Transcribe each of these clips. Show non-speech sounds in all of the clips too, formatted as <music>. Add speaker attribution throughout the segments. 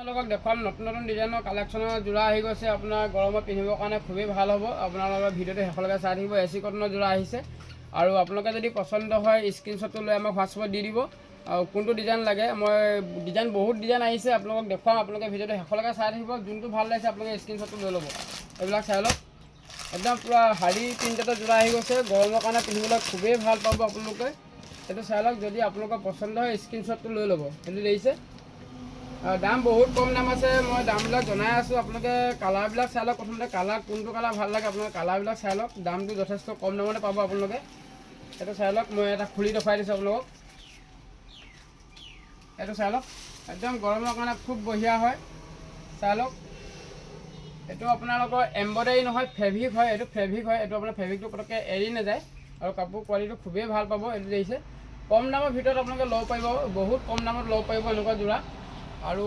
Speaker 1: আপোনালোকক দেখুৱাম, নতুন নতুন ডিজাইনৰ কালেকশ্যনৰ যোৰা আহি গৈছে। আপোনাৰ গৰমত পিন্ধিবৰ কাৰণে খুবেই ভালো হ'ব। আপোনালোকৰ ভিডিঅ'টো শেষলৈকে চাই থাকিব। এ চি কটনৰ যোৰা আহিছে। আৰু আপোনালোকে যদি পচন্দ হয় স্ক্ৰীনশ্বটটো লৈ আমাক হোৱাটছএপত দি দিব। আৰু কোনটো ডিজাইন লাগে, মই ডিজাইন বহুত ডিজাইন আহিছে। আপোনালোকক দেখুৱাম, আপোনালোকে ভিডিঅ'টো শেষলৈকে চাই থাকিব। যোনটো ভালো লাগিছে, আপোনালোকে স্ক্ৰীনশ্বটটো লৈ ল'ব। এইবিলাক চাই লওক। একদম পূৰা শাৰী প্ৰিণ্টেডৰ যোৰা আহি গৈছে। গৰমৰ কাৰণে পিন্ধিবলৈ খুবেই ভালো পাব আপোনালোকে। সেইটো চাই লওক। যদি আপোনালোকৰ পচন্দ হয় স্ক্ৰীনশ্বটটো লৈ ল'ব। সেইটো দেখিছে? দাম বহুত কম দাম আছে। মই দামবিলাক জনাই আছোঁ। আপোনালোকে কালাৰবিলাক চাই লওক। প্ৰথমতে কালাৰ, কোনটো কালাৰ ভালো লাগে আপোনালোকে কালাৰবিলাক চাই লওক। দামটো যথেষ্ট কম দামতে পাব আপোনালোকে। সেইটো চাই লওক। মই এটা খুলি দেখুৱাই দিছোঁ আপোনালোকক। এইটো চাই লওক। একদম গৰমৰ কাৰণে খুব বঢ়িয়া হয়। চাই লওক। এইটো আপোনালোকৰ এম্ব্ৰইডাৰী নহয়, ফেব্ৰিক হয়। এইটো ফেব্ৰিক হয়। এইটো আপোনাৰ ফেব্ৰিকটো পটককৈ এৰি নাযায়। আৰু কাপোৰ কোৱালিটিটো খুবেই ভালো পাব। এইটো দেখিছে কম দামৰ ভিতৰত আপোনালোকে ল'ব পাৰিব। বহুত কম দামত ল'ব পাৰিব এনেকুৱা যোৰা আৰু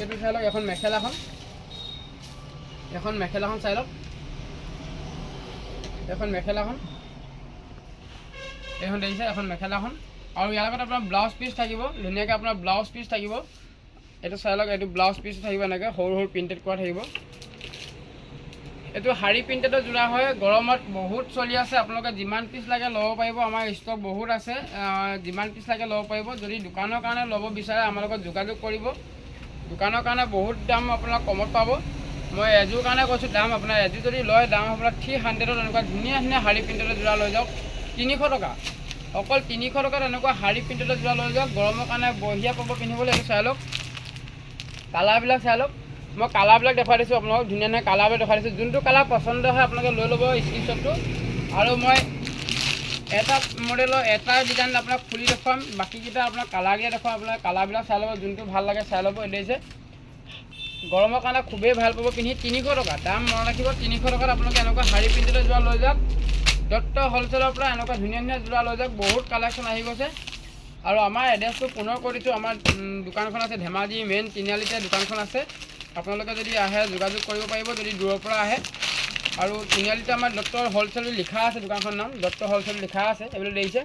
Speaker 1: এইটো চাই লওক, এখন মেখেলাখন। এখন মেখেলাখন চাই লওক। এখন মেখেলাখন। এইখন দেখিছে, এখন মেখেলাখন। আৰু ইয়াৰ লগত আপোনাৰ ব্লাউজ পিচ থাকিব। ধুনীয়াকৈ আপোনাৰ ব্লাউজ পিচ থাকিব। এইটো চাই লওক, এইটো ব্লাউজ পিচ থাকিব এনেকৈ, সৰু সৰু প্ৰিণ্টেড কৰা থাকিব। এইটো শাৰী প্ৰিণ্টেডৰ যোৰা হয়। গৰমত বহুত চলি আছে। আপোনালোকে যিমান পিচ লাগে ল'ব পাৰিব। আমাৰ ষ্টক বহুত আছে। যিমান পিচ লাগে ল'ব পাৰিব। যদি দোকানৰ কাৰণে ল'ব বিচাৰে, আমাৰ লগত যোগাযোগ কৰিব। দোকানৰ কাৰণে বহুত দাম আপোনালোক কমত পাব। মই এযোৰ কাৰণে কৈছোঁ দাম আপোনাৰ, এযোৰ যদি লয়, দাম আপোনাৰ থ্ৰী হাণ্ড্ৰেডত এনেকুৱা ধুনীয়া ধুনীয়া শাৰী প্ৰিণ্টেডৰ যোৰা লৈ যাওক, তিনিশ টকা। অকল তিনিশ টকাত এনেকুৱা শাৰী প্ৰিণ্টেডৰ যোৰা লৈ যাওক, গৰমৰ কাৰণে বঢ়িয়া পাব পিন্ধিবলৈ এইটো চাই লওক। কালাৰবিলাক চাই লওক। মই কালাৰবিলাক দেখুৱাই দিছোঁ আপোনালোকক, ধুনীয়া ধুনীয়া কালাৰবিলাক দেখুৱাই দিছোঁ। যোনটো কালাৰ পচন্দ হয়, আপোনালোকে লৈ ল'ব স্ক্ৰীনশ্বটটো আৰু মই এটা মডেলৰ এটা ডিজাইন আপোনাক খুলি দেখুৱাম, বাকীকেইটা আপোনাক কালাৰকেইটা দেখুৱাম, আপোনাৰ কালাৰবিলাক চাই ল'ব, যোনটো ভালো লাগে চাই ল'ব এই যে। গৰমৰ কাৰণে খুবেই ভালো পাব, পিন্ধি তিনিশ টকা, দাম মনত ৰাখিব, তিনিশ টকাত আপোনালোকে এনেকুৱা শাৰী প্ৰিণ্টেডৰ যোৰা লৈ যাওক। দত্ত হ'লচেলৰ পৰা এনেকুৱা ধুনীয়া ধুনীয়া যোৰা লৈ যাওক, বহুত কালেকশ্যন আহি গৈছে। আৰু আমাৰ এড্ৰেছটো পুনৰ কৰি দিছোঁ, আমাৰ দোকানখন আছে ধেমাজি মেইন তিনিআলিতে দোকানখন আছে। আপোনালোকে যদি আহে, যোগাযোগ কৰিব পাৰিব, যদি দূৰৰ পৰা আহে। আৰু তিনিআলিতে আমাৰ দত্ত হ'লচেল লিখা আছে, দোকানখনৰ নাম। দত্ত হ'লচেল লিখা আছে, এইবিলাক দেখিছে।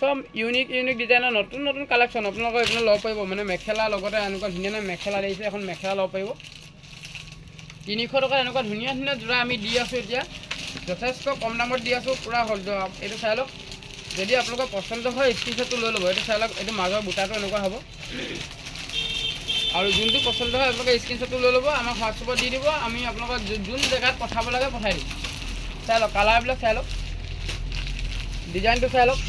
Speaker 1: চব ইউনিক ইউনিক ডিজাইনৰ নতুন নতুন কালেকশ্যন আপোনালোকৰ এইবিলাক ল'ব পাৰিব। মানে মেখেলা লগতে এনেকুৱা ধুনীয়া ধুনীয়া মেখেলা দেখিছে, এখন মেখেলা ল'ব পাৰিব। তিনিশ টকাত এনেকুৱা ধুনীয়া ধুনীয়া যোৰা আমি দি আছোঁ এতিয়া। যথেষ্ট কম দামত দি আছোঁ, পূৰা এইটো চাই লওক। যদি আপোনালোকৰ পচন্দ হয় স্ক্ৰীনশ্বটটো লৈ ল'ব। এইটো চাই লওক, এইটো মাজৰ বুটাটো এনেকুৱা হ'ব। আৰু যোনটো পচন্দ হয় আপোনালোকে স্ক্ৰীনশ্বটটো লৈ ল'ব আমাক হোৱাটছএপত দি দিব, আমি আপোনালোকক যোন জেগাত পঠাব লাগে পঠাই দিম চাই লওক কালাৰবিলাক চাই লওক ডিজাইনটো চাই লওক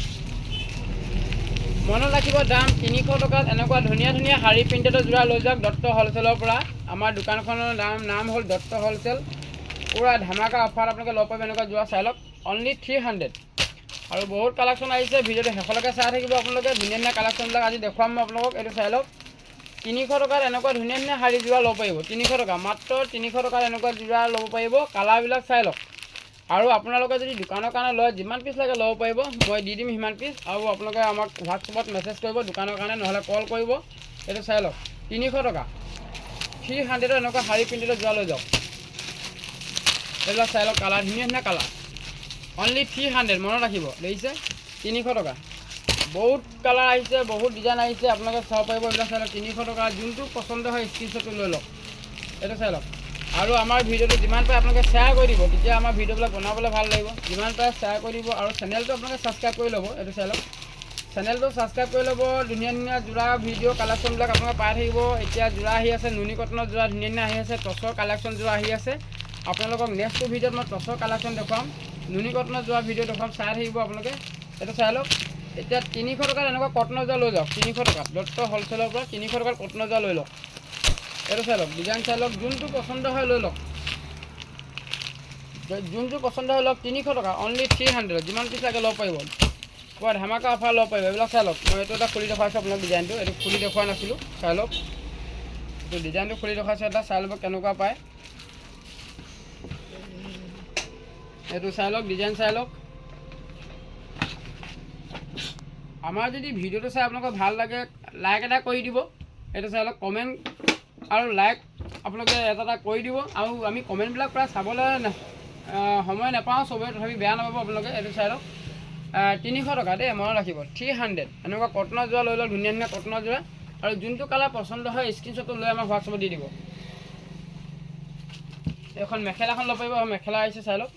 Speaker 1: মনত ৰাখিব, দাম তিনিশ টকাত এনেকুৱা ধুনীয়া ধুনীয়া শাৰী প্ৰিণ্টেডৰ যোৰা লৈ যাওক দত্ত হ'লচেলৰ পৰা। আমাৰ দোকানখনৰ নাম নাম হ'ল দত্ত হ'লচেল পূৰা ধামাকা অফাৰ আপোনালোকে ল'ব পাৰিব, এনেকুৱা যোৰা চাই লওক অনলি থ্ৰী হাণ্ড্ৰেড আৰু বহুত কালেকশ্যন আহিছে, ভিডিঅ'টো শেষলৈকে চাই থাকিব আপোনালোকে। ধুনীয়া ধুনীয়া কালেকশ্যনবিলাক আজি দেখুৱাম মই আপোনালোকক, এইটো চাই লওক তিনিশ টকাত এনেকুৱা ধুনীয়া ধুনীয়া শাৰী যোৰা ল'ব পাৰিব। তিনিশ টকা, মাত্ৰ তিনিশ টকাত এনেকুৱা যোৰা ল'ব পাৰিব, কালাৰবিলাক চাই লওক। আৰু আপোনালোকে যদি দোকানৰ কাৰণে লয়, যিমান পিচ লাগে ল'ব পাৰিব, মই দি দিম সিমান পিচ আৰু আপোনালোকে আমাক হোৱাটছএপত মেছেজ কৰিব দোকানৰ কাৰণে, নহ'লে কল কৰিব। এইটো চাই লওক, তিনিশ টকা। থ্ৰী হাণ্ড্ৰেডৰ এনেকুৱা শাৰী প্ৰিণ্টেডৰ যোৰা লৈ যাওক। এইবিলাক চাই লওক, কালাৰ, ধুনীয়া ধুনীয়া কালাৰ। অনলি থ্ৰী হাণ্ড্ৰেড মনত ৰাখিব। দেখিছে? তিনিশ টকা। বহুত কালাৰ আহিছে, বহুত ডিজাইন আহিছে। আপোনালোকে চাব পাৰিব এইবিলাক চাই লওক, তিনিশ টকা। যোনটো পচন্দ হয় স্ক্ৰীনশ্বটটো লৈ লওক। এইটো চাই লওক। আৰু আমাৰ ভিডিঅ'টো যিমান পাৰে আপোনালোকে শ্বেয়াৰ কৰি দিব। তেতিয়া আমাৰ ভিডিঅ'বিলাক বনাবলৈ ভালো লাগিব। যিমান পাৰে শ্বেয়াৰ কৰি দিব। আৰু চেনেলটো আপোনালোকে ছাবস্ক্ৰাইব কৰি ল'ব। এইটো চাই লওক। চেনেলটো ছাবস্ক্ৰাইব কৰি ল'ব। ধুনীয়া ধুনীয়া যোৰা ভিডিঅ' কালেকশ্যনবিলাক আপোনালোকে পাই থাকিব। এতিয়া যোৰা আহি আছে নুনি কটনৰ যোৰা ধুনীয়া ধুনীয়া আহি আছে। টচৰ কালেকশ্যন যোৰা আহি আছে। আপোনালোকক নেক্সটটো ভিডিঅ'ত মই টচৰ কালেকশ্যন দেখুৱাম। নুনি কটনৰ যোৰা ভিডিঅ' দেখুৱাম। চাই থাকিব আপোনালোকে। এইটো চাই লওক। এতিয়া তিনিশ টকাত এনেকুৱা কটনৰ যোৰা লৈ যাওক তিনিশ টকাত। দত্ত হ'লচেলৰ পৰা তিনিশ টকাত কটনৰ যোৰা লৈ লওক। এইটো চাই লওক ডিজাইন চাই লওক, যোনটো পচন্দ হয় লৈ লওক। যোনটো পচন্দ হয় লওক, তিনিশ টকা অনলি থ্ৰী হাণ্ড্ৰেড যিমান পিচ লাগে ল'ব পাৰিব। পুৰা ধামাকা অফাৰ ল'ব পাৰিব, এইবিলাক চাই লওক। মই এইটো এটা খুলি দেখুৱাইছোঁ আপোনাক ডিজাইনটো এইটো খুলি দেখুওৱা নাছিলোঁ, চাই লওক। এইটো ডিজাইনটো খুলি দেখুৱাইছোঁ এটা চাই ল'ব কেনেকুৱা পায়। এইটো চাই লওক ডিজাইন চাই লওক। আমাৰ যদি ভিডিঅ'টো চাই আপোনালোকৰ ভালো লাগে লাইক এটা কৰি দিব। এইটো চাই লওক কমেণ্ট আৰু লাইক আপোনালোকে এটা এটা কৰি দিব। আৰু আমি কমেণ্টবিলাক প্ৰায় চাবলৈ সময় নাপাওঁ, চবেই তথাপি বেয়া নাপাব আপোনালোকে। এইটো চাই লওক। তিনিশ টকা দেই, মনত ৰাখিব। থ্ৰী হাণ্ড্ৰেড এনেকুৱা কটনৰ যোৰা লৈ লওক, ধুনীয়া ধুনীয়া কটনৰ যোৰা আৰু যোনটো কালাৰ পচন্দ হয় স্ক্ৰীনশ্বটটো লৈ আমাৰ হোৱাটছআপত দি দিব। এইখন মেখেলাখন ল'ব পাৰিব, মেখেলা আহিছে, চাই লওক।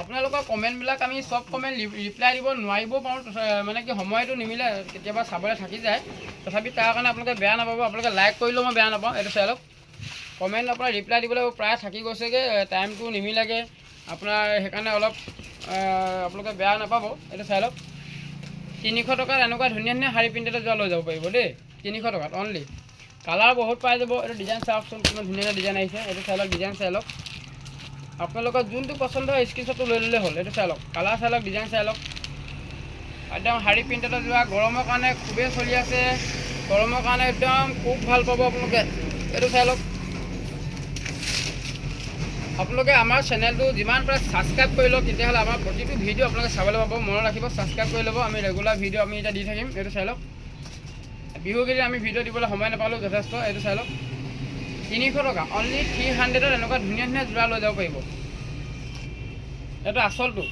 Speaker 1: আপোনালোকৰ কমেণ্টবিলাক আমি চব কমেণ্ট ৰিপ্লাই দিব নোৱাৰিবও পাৰোঁ মানে কি সময়টো নিমিলে কেতিয়াবা চাবলৈ থাকি যায়। তথাপি তাৰ কাৰণে আপোনালোকে বেয়া নাপাব, আপোনালোকে লাইক কৰিলেও মই বেয়া নাপাওঁ, এইটো চাই লওক। কমেণ্ট আপোনাৰ ৰিপ্লাই দিবলৈ প্ৰায় থাকি গৈছেগৈ টাইমটো নিমিলেগৈ। আপোনাৰ সেইকাৰণে অলপ আপোনালোকে বেয়া নাপাব, এইটো চাই লওক। তিনিশ টকাত এনেকুৱা ধুনীয়া ধুনীয়া শাৰী প্ৰিণ্টেড যোৱা লৈ যাব পাৰিব দেই, তিনিশ টকাত অনলি কালাৰ বহুত পাই যাব, এইটো ডিজাইন চাওকচোন, কিমান ধুনীয়া ডিজাইন আহিছে, এইটো চাই লওক ডিজাইন চাই লওক। আপোনালোকৰ যোনটো পচন্দ হয় স্ক্ৰীনশ্বটটো লৈ ল'লে হ'ল। এইটো চাই লওক। কালাৰ চাই লওক ডিজাইন চাই লওক। একদম শাৰী প্ৰিণ্টেডত যোৱা, গৰমৰ কাৰণে খুবেই চলি আছে। গৰমৰ কাৰণে একদম খুব ভালো পাব আপোনালোকে। এইটো চাই লওক। আপোনালোকে আমাৰ চেনেলটো যিমান পাৰে ছাবস্ক্ৰাইব কৰি লওক। তেতিয়াহ'লে আমাৰ প্ৰতিটো ভিডিঅ' আপোনালোকে চাবলৈ পাব, মনত ৰাখিব ছাবস্ক্ৰাইব কৰি ল'ব। আমি ৰেগুলাৰ ভিডিঅ' আমি এতিয়া দি থাকিম। এইটো চাই লওক। বিহুকেইদিন আমি ভিডিঅ' দিবলৈ সময় নাপালোঁ, যথেষ্ট। এইটো চাই লওক। তিনিশ টকা। অনলি থ্ৰী হাণ্ড্ৰেডত এনেকুৱা ধুনীয়া ধুনীয়া যোৰা লৈ যাব পাৰিব। এইটো আচলটো।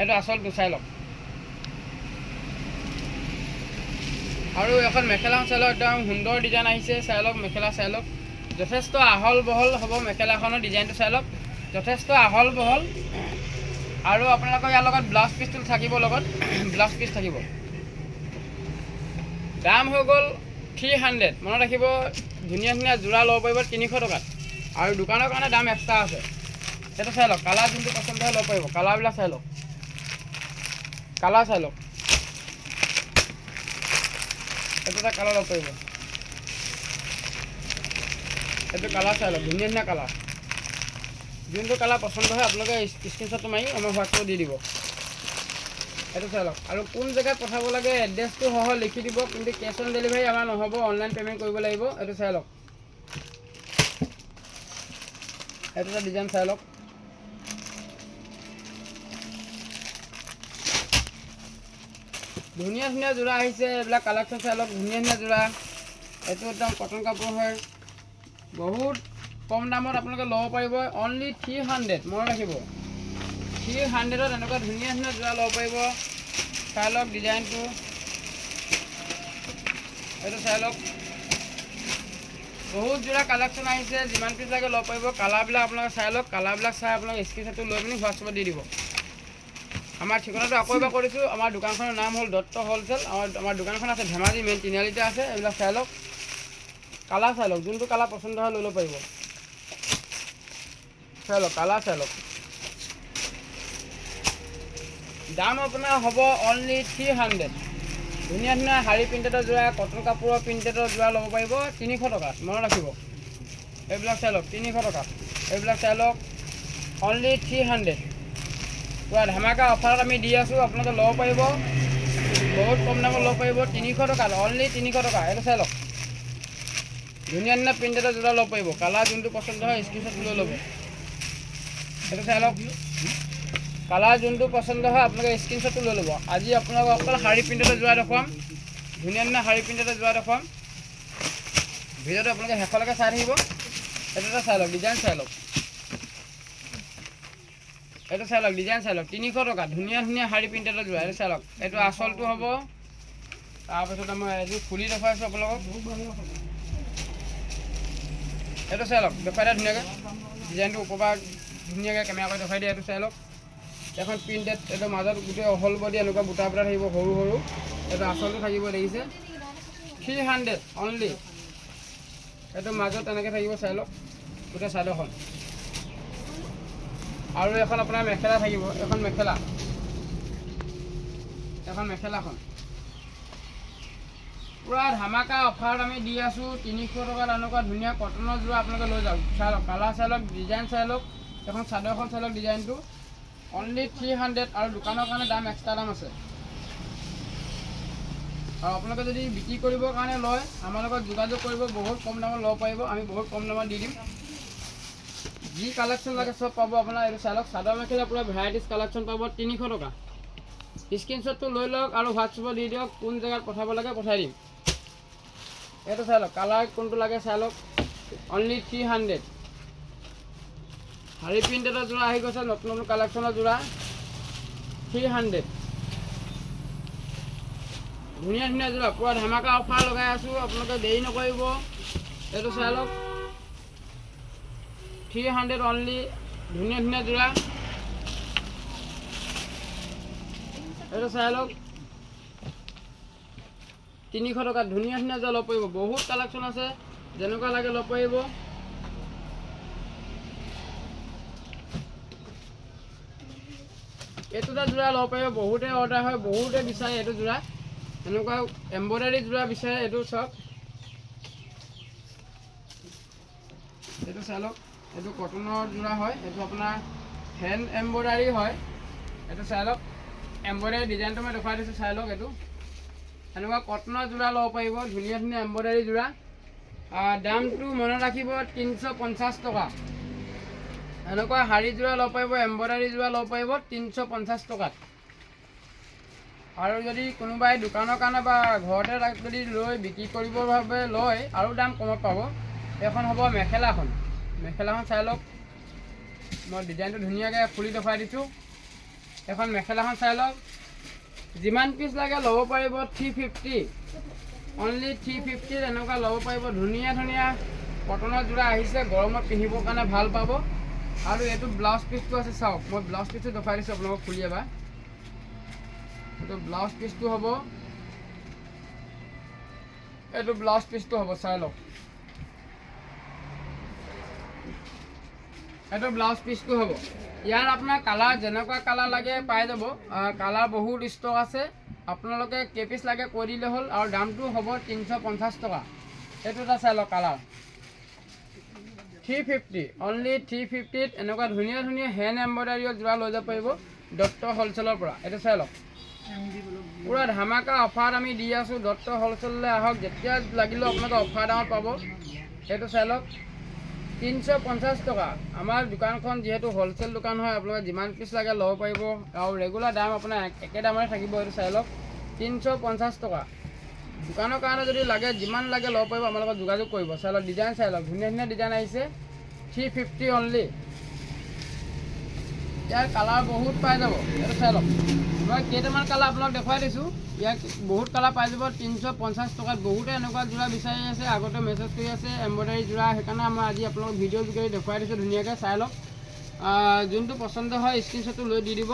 Speaker 1: এইটো আচলটো, চাই লওক। আৰু এখন মেখেলাখন চাই একদম সুন্দৰ ডিজাইন আহিছে, চাই লওক, মেখেলা চাই লওক। যথেষ্ট আহল বহল হ'ব মেখেলাখনৰ ডিজাইনটো চাই লওক। যথেষ্ট আহল বহল আৰু আপোনালোকৰ ইয়াৰ লগত ব্লাউজ পিচটো থাকিব লগত। <clears throat> ব্লাউজ পিচ থাকিব। দাম হৈ গ'ল থ্ৰী হাণ্ড্ৰেড। মনত ৰাখিব, ধুনীয়া ধুনীয়া যোৰা ল'ব পাৰিব তিনিশ টকাত। আৰু দোকানৰ কাৰণে দাম এক্সট্ৰা আছে। সেইটো চাই লওক, কালাৰ যোনটো পচন্দ হয় ল'ব পাৰিব। কালাৰবিলাক চাই লওক। কালাৰ চাই লওক। এইটো এটা কালাৰ ল'ব পাৰিব। এইটো কালাৰ চাই লওক, ধুনীয়া ধুনীয়া কালাৰ। যোনটো কালাৰ পচন্দ হয়, আপোনালোকে স্ক্ৰীনশ্বটটো মাৰি আমাৰ হোৱাটছআপত দি দিব। এইটো চাই লওক। আৰু কোন জেগাত পঠাব লাগে এড্ৰেছটো সহ লিখি দিব, কিন্তু কেছ অন ডেলিভাৰী আমাৰ নহ'ব অনলাইন পে'মেণ্ট কৰিব লাগিব এইটো চাই লওক। এইটো এটা ডিজাইন চাই লওক। ধুনীয়া ধুনীয়া যোৰা আহিছে, এইবিলাক কালেকশ্যন চাই লওক, ধুনীয়া ধুনীয়া যোৰা। এইটো একদম কটন কাপোৰ হয়। বহুত কম দামত আপোনালোকে ল'ব পাৰিব অনলি থ্ৰী হাণ্ড্ৰেড মনত ৰাখিব। থ্ৰী হাণ্ড্ৰেডত এনেকুৱা ধুনীয়া ধুনীয়া যোৰা ল'ব পাৰিব চাই লওক ডিজাইনটো এইটো চাই লওক বহুত যোৰা কালেকশ্যন আহিছে যিমান পিচ লাগে ল'ব পাৰিব কালাৰবিলাক আপোনালোকে চাই লওক কালাৰবিলাক চাই আপোনালোকে স্ক্ৰীনশ্বটটো লৈ পিনি হোৱাটছআপত দি দিব আমাৰ ঠিকনাটো আকৌ এবাৰ কৈ দিছোঁ আমাৰ দোকানখনৰ নাম হ'ল দত্ত হ'লচেল আমাৰ আমাৰ দোকানখন আছে ধেমাজি মেইন তিনিআলিতে আছে এইবিলাক চাই লওক কালাৰ চাই লওক যোনটো কালাৰ পচন্দ হয় লৈ ল'ব পাৰিব চাই লওক কালাৰ চাই লওক দাম আপোনাৰ হ'ব অনলি থ্ৰী হাণ্ড্ৰেড ধুনীয়া ধুনীয়া শাৰী প্ৰিণ্টেডৰ যোৰা, কটন কাপোৰৰ প্ৰিণ্টেডৰ যোৰা ল'ব পাৰিব তিনিশ টকাত মনত ৰাখিব। এইবিলাক চাই লওক তিনিশ টকাত এইবিলাক চাই লওক অনলি থ্ৰী হাণ্ড্ৰেড পূৰা ধেমাকা অফাৰত আমি দি আছোঁ, আপোনালোকে ল'ব পাৰিব। বহুত কম দামত ল'ব পাৰিব, তিনিশ টকাত অনলি তিনিশ টকা, এইটো চাই লওক ধুনীয়া ধুনীয়া প্ৰিণ্টেডৰ যোৰা ল'ব পাৰিব। কালাৰ যোনটো পচন্দ হয় স্ক্ৰীনশ্বট লৈ ল'ব। সেইটো চাই লওক কালাৰ যোনটো পচন্দ হয়, আপোনালোকে স্ক্ৰীনশ্বটটো লৈ ল'ব। আজি আপোনালোকক অকল শাৰী প্ৰিণ্টেডৰ যোৰা দেখুৱাম ধুনীয়া ধুনীয়া শাৰী প্ৰিণ্টেডৰ যোৰা দেখুৱাম ভিডিঅ'টো আপোনালোকে শেষলৈকে চাই থাকিব। এইটো এটা চাই লওক ডিজাইন চাই লওক। এইটো চাই লওক ডিজাইন চাই লওক। তিনিশ টকা, ধুনীয়া ধুনীয়া শাৰী প্ৰিণ্টেডৰ যোৰা এইটো চাই লওক, এইটো আচলটো হ'ব। তাৰপিছত মই এযোৰ খুলি দেখুৱাইছোঁ আপোনালোকক। এইটো চাই লওক, দেখুৱাই দিয়া ধুনীয়াকৈ। ডিজাইনটো ওপৰৰ পৰা ধুনীয়াকৈ কেমেৰা কৰি দেখুৱাই দিয়ে, এইটো চাই লওক। এখন প্ৰিণ্টেড এইটো মাজত গোটেই অহল বডি এনেকুৱা বুটা বুটা থাকিব, সৰু সৰু। এইটো আচলটো থাকিব দেখিছে? থ্ৰী হাণ্ড্ৰেড অনলি এইটো মাজত এনেকৈ থাকিব চাই লওক। গোটেই চাদৰখন আৰু এখন আপোনাৰ মেখেলা থাকিব, এখন মেখেলা। এখন মেখেলাখন। পূৰা ধামাকা অফাৰত আমি দি আছোঁ, তিনিশ টকাত এনেকুৱা ধুনীয়া কটনৰ যোৰা আপোনালোকে লৈ যাওক। চাই লওক কালাৰ চাই লওক ডিজাইন চাই লওক। এখন চাদৰখন চাই লওক ডিজাইনটো অনলি থ্ৰী হাণ্ড্ৰেড আৰু দোকানৰ কাৰণে দাম এক্সট্ৰা দাম আছে। আৰু আপোনালোকে যদি বিক্ৰী কৰিবৰ কাৰণে লয়, আমাৰ লগত যোগাযোগ কৰিব, বহুত কম দামত ল'ব পাৰিব, আমি বহুত কম দামত দি দিম। যি কালেকশ্যন লাগে চব পাব আপোনাৰ, এইটো চাই লওক চাদৰ মেখেলা পূৰা ভেৰাইটিজ কালেকশ্যন পাব তিনিশ টকা। স্ক্ৰীনশ্বটটো লৈ লওক আৰু হোৱাটছএপত দি দিয়ক, কোন জেগাত পঠাব লাগে পঠাই দিম। এইটো চাই লওক কালাৰ কোনটো লাগে চাই লওক অনলি থ্ৰী হাণ্ড্ৰেড শাৰী প্ৰিণ্টেডৰ যোৰা আহি গৈছে নতুন নতুন কালেকশ্যনৰ যোৰা। থ্ৰী হাণ্ড্ৰেড ধুনীয়া ধুনীয়া যোৰা, পূৰা ধামাকা অফাৰ লগাই আছোঁ, আপোনালোকে দেৰি নকৰিব। এইটো চাই লওক। থ্ৰী হাণ্ড্ৰেড অনলি ধুনীয়া ধুনীয়া যোৰা। এইটো চাই লওক। তিনিশ টকা ধুনীয়া ধুনীয়া যোৰা ল'ব পাৰিব। বহুত কালেকশ্যন আছে, যেনেকুৱা লাগে ল'ব পাৰিব। এইটোটা যোৰা ল'ব পাৰিব। বহুতে অৰ্ডাৰ হয় বহুতে বিচাৰে এইটো যোৰা এনেকুৱা এম্ব্ৰইডাৰী যোৰা বিচাৰে এইটো চাওক এইটো চাই লওক এইটো কটনৰ যোৰা হয় এইটো আপোনাৰ হেণ্ড এম্ব্ৰইডাৰী হয়। এইটো চাই লওক এম্ব্ৰইডাৰী ডিজাইনটো মই দেখুৱাই দিছোঁ চাই লওক এইটো। এনেকুৱা কটনৰ যোৰা ল'ব পাৰিব ধুনীয়া ধুনীয়া এম্ব্ৰইডাৰী যোৰা দামটো মনত ৰাখিব তিনিশ পঞ্চাছ টকা। এনেকুৱা শাৰী যোৰা ল'ব পাৰিব এম্ব্ৰইডাৰী যোৰা ল'ব পাৰিব তিনিশ পঞ্চাছ টকাত। আৰু যদি কোনোবাই দোকানৰ কাৰণে বা ঘৰতে ৰাখ- যদি লৈ বিক্ৰী কৰিবৰ বাবে লয় আৰু দাম কমত পাব এইখন হ'ব মেখেলাখন। মেখেলাখন চাই লওক। মই ডিজাইনটো ধুনীয়াকৈ খুলি দেখুৱাই দিছোঁ। এখন মেখেলাখন চাই লওক। যিমান পিচ লাগে ল'ব পাৰিব থ্ৰী ফিফটি অনলি থ্ৰী ফিফটিত এনেকুৱা ল'ব পাৰিব। ধুনীয়া ধুনীয়া কটনৰ যোৰা আহিছে। গৰমত পিন্ধিবৰ কাৰণে ভাল পাব। আৰু এইটো ব্লাউজ পিচটো আছে চাওক মই ব্লাউজ পিচটো দেখুৱাই দিছোঁ আপোনালোকক খুলি এবাৰ এইটো ব্লাউজ পিচটো হ'ব এইটো ব্লাউজ পিচটো হ'ব চাই লওক এইটো ব্লাউজ পিচটো হ'ব ইয়াৰ আপোনাৰ কালাৰ যেনেকুৱা কালাৰ লাগে পাই যাব কালাৰ বহুত ষ্টক আছে আপোনালোকে কেই পিচ লাগে কৈ দিলে হ'ল আৰু দামটো হ'ব তিনিশ পঞ্চাছ টকা এইটো এটা চাই লওক colour three fifty only three ফিফটিত এনেকুৱা ধুনীয়া ধুনীয়া হেণ্ড এম্ব্ৰইডাৰীৰ যোৰা লৈ যাব পাৰিব দত্ত হ'লচেলৰ পৰা। এইটো চাই লওক। পূৰা ধামাকা অফাৰত আমি দি আছোঁ দত্ত হ'লচেললৈ আহক, যেতিয়া লাগিলেও আপোনালোকে অফাৰ দামত পাব। সেইটো চাই লওক। তিনিশ পঞ্চাছ টকা। আমাৰ দোকানখন যিহেতু হ'লচেল দোকান হয়, আপোনালোকে যিমান পিচ লাগে ল'ব পাৰিব। আৰু ৰেগুলাৰ দাম আপোনাৰ একে দামৰে থাকিব, এইটো চাই লওক। তিনিশ পঞ্চাছ টকা। দোকানৰ কাৰণে যদি লাগে, যিমান লাগে ল'ব পাৰিব, আমাৰ যোগাযোগ কৰিব। চাই লওক ডিজাইন চাই লওক ধুনীয়া ধুনীয়া ডিজাইন আহিছে। থ্ৰী ফিফটি অনলি ইয়াৰ কালাৰ বহুত পাই যাব। এইটো চাই লওক মই কেইটামান কালাৰ আপোনাক দেখুৱাই দিছোঁ। ইয়াত বহুত কালাৰ পাই যাব। তিনিশ পঞ্চাছ টকাত বহুতে এনেকুৱা যোৰা বিচাৰি আছে, আগতে মেছেজ কৰি আছে এম্ব্ৰইডাৰী যোৰা। সেইকাৰণে মই আজি আপোনালোক ভিডিঅ' যোগেদি দেখুৱাই দিছোঁ ধুনীয়াকৈ চাই লওক যোনটো পচন্দ হয় স্ক্ৰীনশ্বটটো লৈ দি দিব।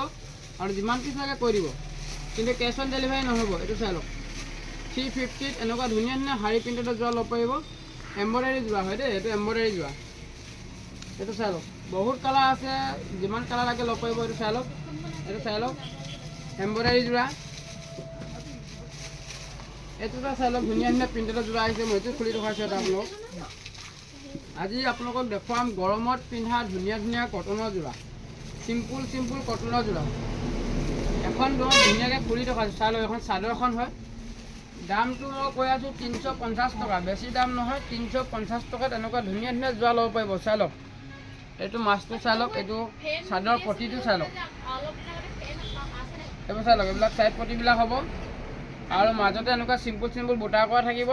Speaker 1: আৰু যিমান পিচ লাগে কৈ দিব। কিন্তু কেছ অন ডেলিভাৰী নহ'ব। এইটো চাই লওক থ্ৰী ফিফটিত এনেকুৱা ধুনীয়া ধুনীয়া শাৰী প্ৰিণ্টেডৰ যোৰা ল'ব পাৰিব এম্ব্ৰইডাৰী যোৰা হয় দেই, এইটো এম্ব্ৰইডাৰী যোৰা এইটো চাই লওক, বহুত কালাৰ আছে, যিমান কালাৰ লাগে ল'ব পাৰিব এইটো চাই লওক, এইটো চাই লওক, এম্ব্ৰইডাৰী যোৰা এইটো এটা চাই লওক, ধুনীয়া ধুনীয়া প্ৰিণ্টেডৰ যোৰা আহিছে মই এইটো খুলি দেখুৱাইছোঁ এটা আপোনালোকক আজি আপোনালোকক দেখুৱাম, গৰমত পিন্ধা ধুনীয়া ধুনীয়া কটনৰ যোৰা। চিম্পুল চিম্পুল কটনৰ যোৰা। এখন দোকান ধুনীয়াকৈ খুলি দেখুৱাইছোঁ চাই লওক, এখন চাদৰখন হয়। দামটো মই কৈ আছোঁ তিনিশ পঞ্চাছ টকা। বেছি দাম নহয়, তিনিশ পঞ্চাছ টকাত এনেকুৱা ধুনীয়া ধুনীয়া যোৰা ল'ব পাৰিব। চাই লওক। এইটো মাছটো চাই লওক, এইটো চাদৰ পটিটো চাই লওক। এইবোৰ চাই লওক, এইবিলাক চাইড পটিবিলাক হ'ব। আৰু মাজতে এনেকুৱা চিম্পুল চিম্পুল বুটা কৰা থাকিব।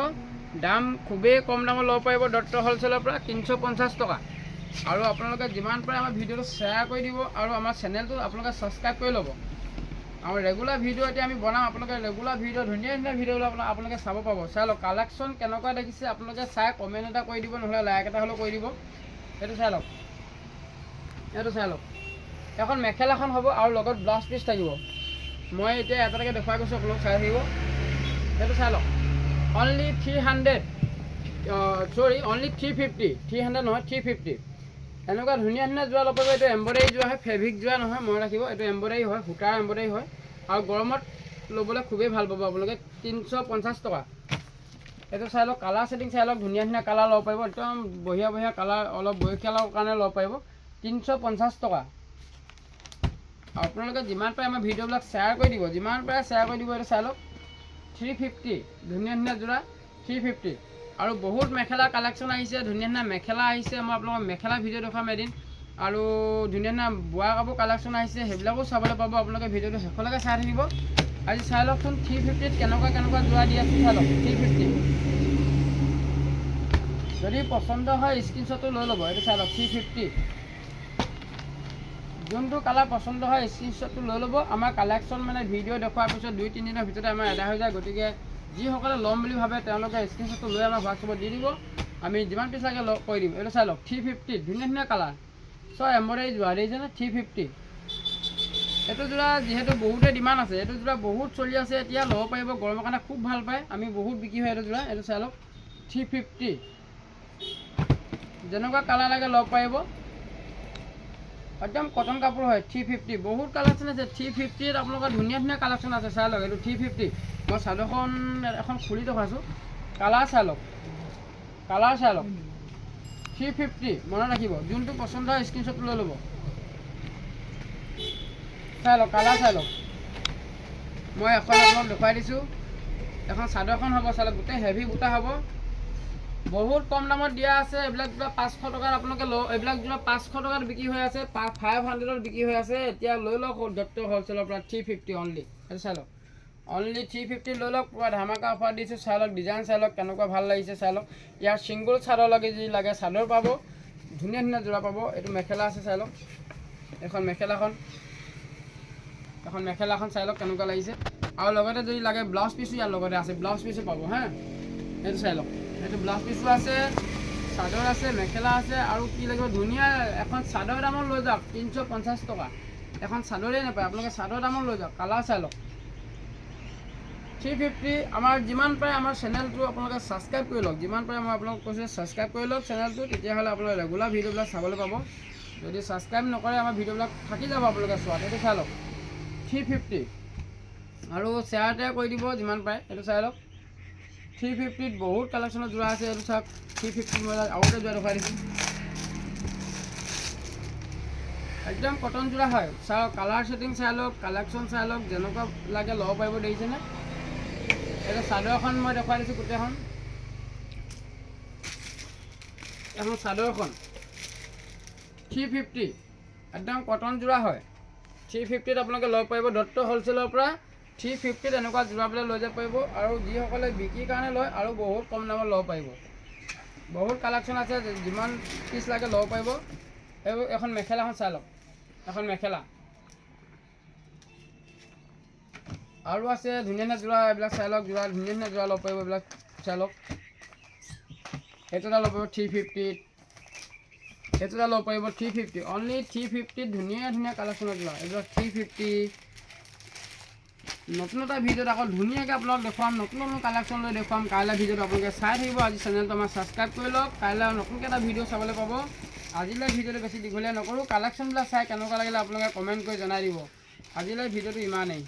Speaker 1: দাম খুবেই কম দামত ল'ব পাৰিব দত্ত হ'লচেলৰ পৰা তিনিশ পঞ্চাছ টকা। আৰু আপোনালোকে যিমান পাৰে আমাৰ ভিডিঅ'টো শ্বেয়াৰ কৰি দিব আৰু আমাৰ চেনেলটো আপোনালোকে ছাবস্ক্ৰাইব কৰি ল'ব। আৰু ৰেগুলাৰ ভিডিঅ' এতিয়া আমি বনাম, আপোনালোকে ৰেগুলাৰ ভিডিঅ' ধুনীয়া ধুনীয়া ভিডিঅ' আপোনালোকে আপোনালোকে চাব পাব। চাই লওক কালেকশ্যন কেনেকুৱা দেখিছে, আপোনালোকে চাই কমেণ্ট এটা কৰি দিব, নহ'লে লাইক এটা হ'লেও কৰি দিব। সেইটো চাই লওক। এইটো চাই লওক। এখন মেখেলাখন হ'ব আৰু লগত ব্লাউজ পিচ থাকিব। মই এতিয়া এটা এটাকৈ দেখুৱাই গৈছোঁ, আপোনালোক চাই থাকিব। সেইটো চাই লওক। অনলি থ্ৰী হাণ্ড্ৰেড চৰি only three fifty three hundred নহয় থ্ৰী ফিফটি এনেকুৱা ধুনীয়া ধুনীয়া যোৰা ল'ব এইটো এম্ব্ৰইডাৰী যোৰা হয় ফেব্ৰিক যোৰা নহয়, মনত ৰাখিব, এইটো এম্ব্ৰইডাৰী হয়, সূতাৰ এম্ব্ৰইডাৰী হয়, আৰু গৰমত ল'বলৈ খুবেই ভালো পাব, আপোনালোকে তিনিশ পঞ্চাছ টকা। এইটো চাই লওক কালাৰ ছেটিং চাই লওক, ধুনীয়া ধুনীয়া কালাৰ ল'ব পাৰিব, একদম বঢ়িয়া বঢ়িয়া কালাৰ অলপ বয়সীয়ালৰ কাৰণে ল'ব পাৰিব, তিনিশ পঞ্চাছ টকা। আপোনালোকে যিমান পাৰে আমাৰ ভিডিঅ'বিলাক শ্বেয়াৰ কৰি দিব, যিমান পাৰে শ্বেয়াৰ কৰি দিব, এইটো চাই লওক থ্ৰী ফিফটি ধুনীয়া ধুনীয়া যোৰা থ্ৰী ফিফটি আৰু বহুত মেখেলা কালেকশ্যন আহিছে, ধুনীয়া ধুনীয়া মেখেলা আহিছে, মই আপোনালোকক মেখেলা ভিডিঅ' দেখুৱাম এদিন। আৰু ধুনীয়া ধুনীয়া বোৱা কাপোৰ কালেকশ্যন আহিছে, সেইবিলাকো চাবলৈ পাব, আপোনালোকে ভিডিঅ'টো শেষলৈকে চাই থাকিব। আজি চাই লওকচোন থ্ৰী ফিফটিত কেনেকুৱা কেনেকুৱা যোৰা দি আছোঁ, চাই লওক থ্ৰী ফিফটি যদি পচন্দ হয় স্ক্ৰীনশ্বটটো লৈ ল'ব, এইটো চাই লওক থ্ৰী ফিফটি যোনটো কালাৰ পচন্দ হয় স্ক্ৰীনশ্বটটো লৈ ল'ব। আমাৰ কালেকশ্যন মানে ভিডিঅ' দেখুৱাৰ পিছত দুই, তিনিদিনৰ ভিতৰতে আমাৰ এদায় হৈ যায়, গতিকে যিসকলে ল'ম বুলি ভাবে, তেওঁলোকে স্ক্ৰীনশ্বটটো লৈ আমাৰ হোৱাটছএপত দি দিব। আমি যিমান পিছ লাগে কৰি দিম, এইটো চাই লওক থ্ৰী ফিফটি ধুনীয়া ধুনীয়া কালাৰ চব এম্ব্ৰইডাৰী যোৰা দেখিছেনে থ্ৰী ফিফটি এইটো যোৰা যিহেতু বহুতে ডিমাণ্ড আছে, এইটো যোৰা বহুত চলি আছে, এতিয়া ল'ব পাৰিব, গৰমৰ কাৰণে খুব ভালো পায়। আমি বহুত বিক্ৰী হয় এইটো যোৰা, এইটো চাই লওক থ্ৰী ফিফটি যেনেকুৱা কালাৰ লাগে, ল'ব পাৰিব। একদম কটন কাপোৰ হয় থ্ৰী ফিফটি বহুত কালেকশ্যন আছে থ্ৰী ফিফটিত আপোনালোকৰ ধুনীয়া ধুনীয়া কালেকশ্যন আছে, চাই লওক, এইটো থ্ৰী ফিফটি মই চাদৰখন এখন খুলি দেখুৱাইছোঁ কালাৰ চাই লওক। কালাৰ চাই লওক। থ্ৰী ফিফটি মনত ৰাখিব। যোনটো পচন্দ হয় স্ক্ৰীনশ্বট লৈ ল'ব। চাই লওক কালাৰ চাই লওক। মই এখন আপোনাক দেখুৱাই দিছোঁ। এখন চাদৰখন হ'ব, চাই লওক, গোটেই হেভি বুটা হ'ব। বহুত কম দামত দিয়া আছে, এইবিলাক কিবা পাঁচশো টকাত আপোনালোকে ল এইবিলাক কিবা পাঁচশো টকাত বিক্ৰী হৈ আছে ফাইভ হাণ্ড্ৰেডত বিক্ৰী হৈ আছে, এতিয়া লৈ লওক দত্ত হ'লচেলৰ পৰা থ্ৰী ফিফটি অনলি সেইটো চাই লওক। অনলি থ্ৰী ফিফটি লৈ লওক, পূৰা ধামাকা অফাৰ দিছোঁ, চাই লওক ডিজাইন চাই লওক, কেনেকুৱা ভালো লাগিছে চাই লওক। ইয়াৰ ছিংগুল চাদৰ লাগে, যি লাগে, চাদৰ পাব, ধুনীয়া ধুনীয়া যোৰা পাব, এইটো মেখেলা আছে চাই লওক। এখন মেখেলাখন এখন মেখেলাখন চাই লওক, কেনেকুৱা লাগিছে। আৰু লগতে যদি লাগে ব্লাউজ পিচো ইয়াৰ লগতে আছে ব্লাউজ পিচো পাব, হা? সেইটো চাই লওক এইটো ব্লাউজ পিচো আছে, চাদৰ আছে, মেখেলা আছে, আৰু কি লাগিব, ধুনীয়া এখন চাদৰ দামত লৈ যাওক, তিনিশ পঞ্চাছ টকা। এখন চাদৰেই নাপায়, আপোনালোকে চাদৰ দামত লৈ যাওক কালাৰ চাই লওক। থ্ৰী ফিফটি আমাৰ যিমান পাৰে আমাৰ চেনেলটো আপোনালোকে ছাবস্ক্ৰাইব কৰি লওক। যিমান পাৰে মই আপোনালোকক কৈছোঁ ছাবস্ক্ৰাইব কৰি লওক চেনেলটো তেতিয়াহ'লে আপোনালোকে ৰেগুলাৰ ভিডিঅ'বিলাক চাবলৈ পাব। যদি ছাবস্ক্ৰাইব নকৰে, আমাৰ ভিডিঅ'বিলাক থাকি যাব আপোনালোকে চোৱাত, সেইটো চাই লওক। থ্ৰী ফিফটি আৰু শ্বেয়াৰ টেয়াৰ কৰি দিব, যিমান পাৰে, সেইটো চাই লওক। থ্ৰী ফিফটিত বহুত কালেকশ্যনৰ যোৰা আছে, এইটো চাওক। থ্ৰী ফিফটি মই আগতে যোৰা দেখুৱাই দিছোঁ। একদম কটন যোৰা হয়। চাওক কালাৰ ছেটিং চাই লওক কালেকশ্যন চাই লওক, যেনেকুৱা লাগে ল'ব পাৰিব দেখিছেনে এইটো চাদৰখন মই দেখুৱাই দিছোঁ, গোটেইখন। এখন। চাদৰখন থ্ৰী ফিফটি একদম কটন যোৰা হয়। থ্ৰী ফিফটিত আপোনালোকে ল'ব পাৰিব, দত্ত হ'লচেলৰ পৰা থ্ৰী ফিফটিত এনেকুৱা যোৰাবিলাক লৈ যাব পাৰিব আৰু যিসকলে বিক্ৰীৰ কাৰণে লয় আৰু বহুত কম দামত ল'ব পাৰিব। বহুত কালেকশ্যন আছে যিমান পিচ লাগে ল'ব পাৰিব। এইবোৰ এখন মেখেলাখন চাই লওক। এখন মেখেলা। আৰু আছে ধুনীয়া ধুনীয়া যোৰা এইবিলাক চাই লওক যোৰা ধুনীয়া ধুনীয়া যোৰা ল'ব পাৰিব এইবিলাক চাই লওক। সেইটো এটা ল'ব পাৰিব থ্ৰী ফিফটিত। সেইটো এটা ল'ব পাৰিব থ্ৰী ফিফটি। অনলি থ্ৰী ফিফটিত ধুনীয়া ধুনীয়া কালেকশ্যনৰ যোৰা এইবিলাক থ্ৰী ফিফটি নতুন এটা ভিডিঅ'ত আকৌ ধুনীয়াকৈ আপোনালোক দেখুৱাম, নতুন নতুন কালেকশ্যন লৈ দেখুৱাম। কাইলৈ ভিডিঅ'টো আপোনালোকে চাই থাকিব। আজি চেনেলটো আমাৰ ছাবস্ক্ৰাইব কৰি লওক। কাইলৈ নতুনকৈ এটা ভিডিঅ' চাবলৈ পাব। আজিলৈ ভিডিঅ'টো বেছি দীঘলীয়া নকৰোঁ। কালেকশ্যনবিলাক চাই কেনেকুৱা লাগিলে আপোনালোকে কমেণ্ট কৰি জনাই দিব। আজিলৈ ভিডিঅ'টো ইমানেই।